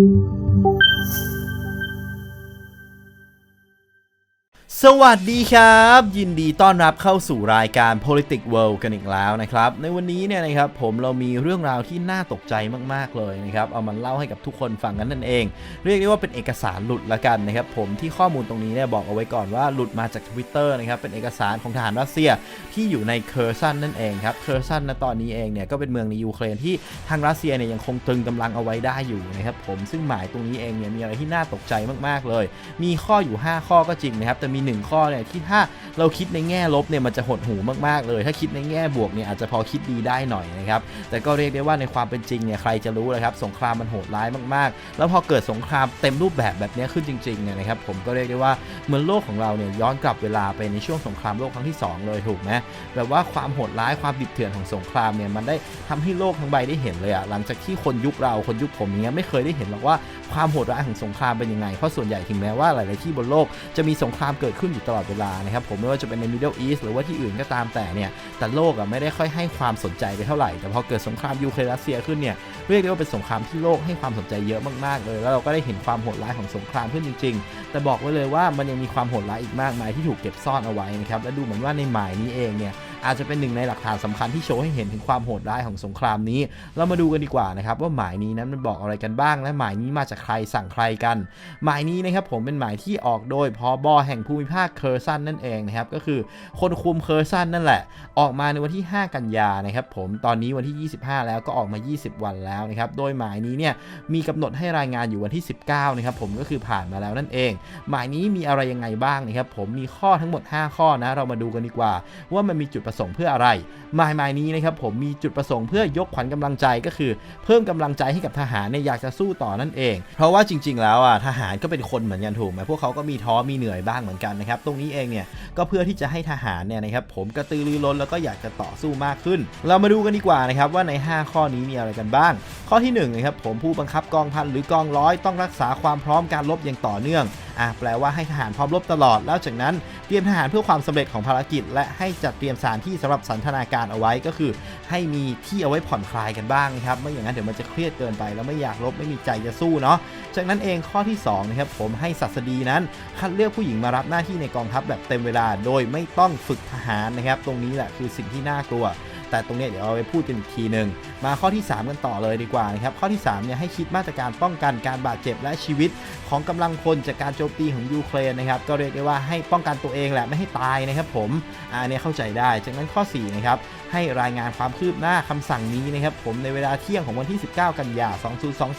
thank you สวัสดีครับ ยินดีต้อนรับเข้าสู่รายการ Politics World กันอีกแล้วนะครับ ในวันนี้เนี่ยนะครับผมเรามีเรื่องราวที่น่าตกใจมากๆเลยนะครับ เอามันเล่าให้กับทุกคนฟังกันนั่นเอง เรียกได้ว่าเป็นเอกสารหลุดละกันนะครับ ผมที่ข้อมูลตรงนี้เนี่ยบอกเอาไว้ก่อนว่าหลุดมาจาก Twitter นะครับ เป็นเอกสารของทหารรัสเซียที่อยู่ในเคอร์ซันนั่นเองครับเคอร์ซันณตอนนี้เองเนี่ยก็เป็นเมืองในยูเครนที่ทางรัสเซียเนี่ยยังคงตรึงกำลังเอาไว้ได้อยู่นะครับผมซึ่งหมายตรงนี้เองเนี่ยมีอะไรที่น่าตกใจมากๆเลย มีข้ออยู่ 5 ข้อก็จริงนะครับแต่มี1ข้อเนี่ยที่ถ้าเราคิดในแง่ลบเนี่ยมันจะหดหูมากๆเลย ถ้าคิดในแง่บวกเนี่ยอาจจะพอคิดดีได้หน่อยนะครับแต่ก็เรียกได้ว่าในความเป็นจริงเนี่ยใครจะรู้เลยครับสงครามมันโหดร้ายมากๆ แล้วพอเกิดสงครามเต็มรูปแบบแบบนี้ขึ้นจริงๆเนี่ยนะครับผมก็เรียกได้ว่าเหมือนโลกของเราเนี่ยย้อนกลับเวลาไปในช่วงสงครามโลกครั้งที่ 2 เลยถูกไหมแบบว่าความโหดร้ายความดิบเถื่อนของสงครามเนี่ยมันได้ทำให้โลกทั้งใบได้เห็นเลยอะหลังจากที่คนยุคเราคนยุคผมเนี้ยไม่เคยได้เห็นหรอกว่าความโหดร้ายของสงครามเป็นยังไงเพราะส่วนใหญ่ถึงแม้ว่าหลาย ๆ ที่บนโลกจะมีสงครามเกิดขึ้นอยู่ตลอดเวลานะครับผมไม่ว่าจะเป็นใน Middle East หรือว่าที่อื่นก็ตามแต่เนี่ยแต่โลกอะไม่ได้ค่อยให้ความสนใจไปเท่าไหร่ แต่พอเกิดสงครามยูเครนรัสเซียขึ้นเนี่ยเรียกได้ว่าเป็นสงครามที่โลกให้ความสนใจเยอะมากๆเลยแล้วเราก็ได้เห็นความโหดร้ายของสงครามขึ้นจริง ๆ แต่บอกไว้เลยว่ามันยังมีความโหดร้ายอีกมากมายที่ถูกเก็บซ่อนเอาไว้นะครับและดูเหมือนว่าในหมายนี้เองเนี่ย อาจจะเป็นหนึ่งในหลักฐานสำคัญที่โชว์ให้เห็นถึงความโหดร้ายของสงครามนี้ เรามาดูกันดีกว่านะครับว่าหมายนี้นั้นมันบอกอะไรกันบ้าง และหมายนี้มาจากใครสั่งใครกัน หมายนี้นะครับผมเป็นหมายที่ออกโดยพอบอแห่งภูมิภาคเคอร์ซันนั่นเองนะครับก็คือคนคุมเคอร์ซันนั่นแหละ ออกมาในวันที่ 5 กันยานะครับผมตอนนี้วันที่ 25 แล้วก็ออกมา 20 วันแล้วนะครับโดยหมายนี้เนี่ยมีกำหนดให้รายงานอยู่วันที่ 19นะครับผมก็คือผ่านมาแล้วนั่นเอง หมายนี้มีอะไรยังไงบ้างนะครับผมมีข้อทั้งหมด 5 ข้อนะเรามาดูกันดีกว่า ว่ามันมีจุดประสงค์เพื่ออะไรหมายหมายนี้นะครับผมมีจุดประสงค์เพื่อยกขวัญกำลังใจก็คือ เพิ่มกำลังใจให้กับทหารเนี่ยอยากจะสู้ต่อนั่นเอง เพราะว่าจริง ๆ แล้วอะทหารก็เป็นคนเหมือนกันถูกไหมพวกเขาก็มีท้อมีเหนื่อยบ้างเหมือนกันนะครับตรงนี้เองเนี่ยก็เพื่อที่จะให้ทหารเนี่ยนะครับผมกระตือรือร้นแล้วก็อยากจะต่อสู้มากขึ้น เรามาดูกันดีกว่านะครับว่าใน 5 ข้อนี้มีอะไรกันบ้าง ข้อที่1นะครับผมผู้บังคับกองพันหรือกองร้อยต้องรักษาความพร้อมการรบอย่างต่อเนื่องอะแปลว่าให้ทหารพร้อมรบตลอด แล้วจากนั้นเตรียมทหารเพื่อความสำเร็จของภารกิจ และให้จัดเตรียมสถานที่สำหรับสันทนาการเอาไว้ก็คือ ให้มีที่เอาไว้ผ่อนคลายกันบ้างนะครับไม่อย่างนั้นเดี๋ยวมันจะเครียดเกินไป แล้วไม่อยากรบไม่มีใจจะสู้เนาะจากนั้นเองข้อที่2นะครับผมให้ศัสดีนั้นคัดเลือกผู้หญิงมารับหน้าที่ในกองทัพแบบเต็มเวลา โดยไม่ต้องฝึกทหารนะครับ ตรงนี้แหละคือสิ่งที่น่ากลัว แต่ตรงนี้เดี๋ยวเอาไปพูดกันอีกทีหนึ่งมาข้อที่ 3 กันต่อเลยดีกว่านะครับข้อที่3เนี่ยให้คิดมาตรการป้องกันการบาดเจ็บและชีวิตของกำลังพลจากการโจมตีของยูเครนนะครับก็เรียกได้ว่าให้ป้องกันตัวเองแหละไม่ให้ตายนะครับผมอันนี้เข้าใจได้ จากนั้นข้อ4นะครับให้รายงานความคืบหน้าคำสั่งนี้นะครับผมในเวลาเที่ยงของวันที่ 19 กันยา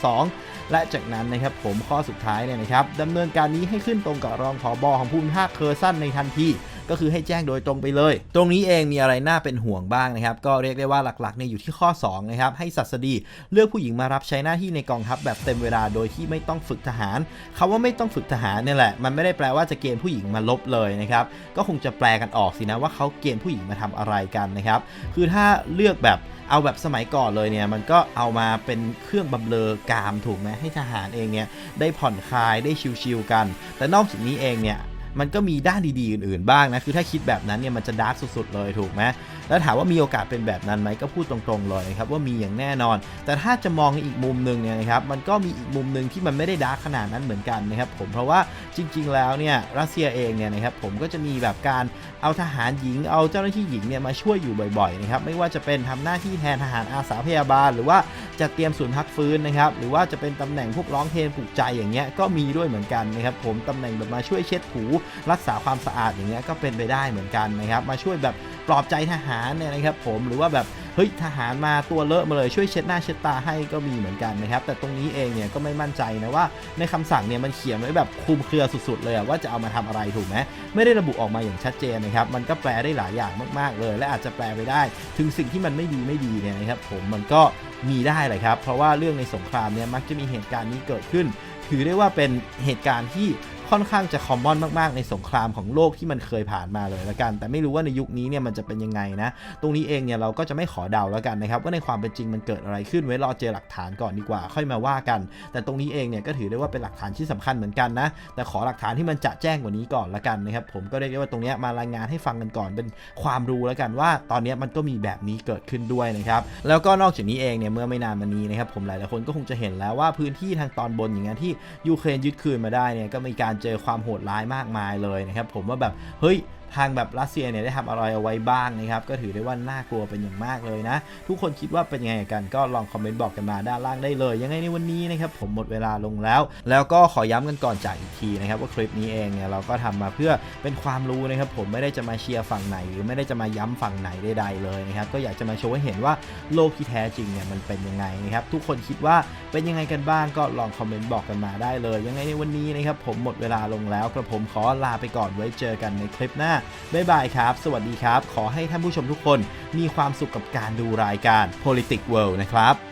2022 และจากนั้นนะครับผมข้อสุดท้ายเนี่ยนะครับดำเนินการนี้ให้ขึ้นตรงกับรองผอบอของภูมิภาคเคอร์ซันในทันที ก็คือให้แจ้งโดยตรงไปเลย ตรงนี้เองมีอะไรน่าเป็นห่วงบ้างนะครับ ก็เรียกได้ว่าหลักๆเนี่ยอยู่ที่ข้อ2นะครับให้สัสดีเลือกผู้หญิงมารับใช้หน้าที่ในกองทัพแบบเต็มเวลาโดยที่ไม่ต้องฝึกทหารคำว่าไม่ต้องฝึกทหารเนี่ยแหละ มันไม่ได้แปลว่าจะเกณฑ์ผู้หญิงมาลบเลยนะครับก็คงจะแปลกันออกสินะว่าเขาเกณฑ์ผู้หญิงมาทำอะไรกันนะครับคือถ้าเลือกแบบเอาแบบสมัยก่อนเลยเนี่ยมันก็เอามาเป็นเครื่องบำเรอกามถูกไหมให้ทหารเองเนี่ยได้ผ่อนคลายได้ชิลๆกัน แต่นอกจากนี้เองเนี่ย มันก็มีด้านดีๆอื่นๆบ้างนะคือถ้าคิดแบบนั้นเนี่ยมันจะดาร์กสุดๆเลยถูกไหมแล้วถามว่ามีโอกาสเป็นแบบนั้นไหมก็พูดตรงๆเลยนะครับว่ามีอย่างแน่นอน แต่ถ้าจะมองในอีกมุมหนึ่งเนี่ยนะครับมันก็มีอีกมุมหนึ่งที่มันไม่ได้ดาร์กขนาดนั้นเหมือนกันนะครับผมเพราะว่าจริง ๆ แล้วเนี่ยรัสเซียเองเนี่ยนะครับผมก็จะมีแบบการเอาทหารหญิง เอาเจ้าหน้าที่หญิงเนี่ยมาช่วยอยู่บ่อยๆนะครับไม่ว่าจะเป็นทำหน้าที่แทนทหารอาสาพยาบาล หรือว่า จะเตรียมศูนย์พักฟื้นนะครับ หรือว่าจะเป็นตำแหน่งพวกร้องเพลงปลุกใจอย่างเงี้ยก็มีด้วยเหมือนกันนะครับผมตำแหน่งแบบมาช่วยเช็ดถูรักษาความสะอาดอย่างเงี้ยก็เป็นไปได้เหมือนกันนะครับ มาช่วยแบบปลอบใจทหารเนี่ยนะครับผมหรือว่าแบบ เฮ้ยทหารมาตัวเลอะมาเลยช่วยเช็ดหน้าเช็ดตาให้ก็มีเหมือนกันนะครับ แต่ตรงนี้เองเนี่ยก็ไม่มั่นใจนะว่าในคำสั่งเนี่ยมันเขียนไว้แบบคลุมเครือสุดๆเลยว่าจะเอามาทำอะไรถูกไหมไม่ได้ระบุออกมาอย่างชัดเจนนะครับมันก็แปลได้หลายอย่างมากๆเลย และอาจจะแปลไปได้ ถึงสิ่งที่มันไม่ดีไม่ดีเนี่ยนะครับผมมันก็มีได้เลยครับ เพราะว่าเรื่องในสงครามเนี่ยมักจะมีเหตุการณ์นี้เกิดขึ้น ถือได้ว่าเป็นเหตุการณ์ที่ ค่อนข้างจะคอมมอนมากๆ ในสงครามของโลกที่มันเคยผ่านมาเลยละกัน แต่ไม่รู้ว่าในยุคนี้เนี่ยมันจะเป็นยังไงนะ ตรงนี้เองเนี่ยเราก็จะไม่ขอเดาแล้วกันนะครับว่าในความเป็นจริงมันเกิดอะไรขึ้นไว้รอเจอหลักฐานก่อนดีกว่า ค่อยมาว่ากัน แต่ตรงนี้เองเนี่ยก็ถือได้ว่าเป็นหลักฐานที่สำคัญเหมือนกันนะ แต่ขอหลักฐานที่มันจะแจ้งกว่านี้ก่อนละกันนะครับ ผมก็เรียกได้ว่าตรงนี้มารายงานให้ฟังกันก่อนเป็นความรู้แล้วกันว่า ตอนนี้มันก็มีแบบนี้เกิดขึ้นด้วยนะครับแล้วก็นอกจากนี้เองเนี่ยเมื่อไม่นานมานี้นะครับผมหลายๆคนก็คงจะเห็นแล้วว่าพื้นที่ทางตอนบนอย่างเงี้ยที่ยูเครนยึดคืนมาได้เนี่ยก็มีการเจอความโหดร้ายมากมายเลยนะครับผมว่าแบบเฮ้ย ทางแบบรัสเซียเนี่ยได้ทำอะไรเอาไว้บ้างนะครับก็ถือได้ว่าน่ากลัวเป็นอย่างมากเลยนะ ทุกคนคิดว่าเป็นยังไงกันก็ลองคอมเมนต์บอกกันมาด้านล่างได้เลย ยังไงในวันนี้นะครับผมหมดเวลาลงแล้ว แล้วก็ขอย้ำกันก่อนจากอีกทีนะครับว่าคลิปนี้เองเนี่ยเราก็ทำมาเพื่อเป็นความรู้นะครับผมไม่ได้จะมาเชียร์ฝั่งไหน หรือไม่ได้จะมาย้ำฝั่งไหนใดๆเลยนะครับก็อยากจะมาโชว์ให้เห็นว่าโลกที่แท้จริงเนี่ยมันเป็นยังไงนะครับทุกคนคิดว่าเป็นยังไงกันบ้างก็ลองคอมเมนต์บอกกันมาได้เลย ยังไงในวันนี้นะครับผมหมดเวลาลงแล้วกระผมขอลาไปก่อนไว้เจอกันในคลิปหน้าบ๊ายบายครับ สวัสดีครับ ขอให้ท่านผู้ชมทุกคนมีความสุขกับการดูรายการ Politics World นะครับ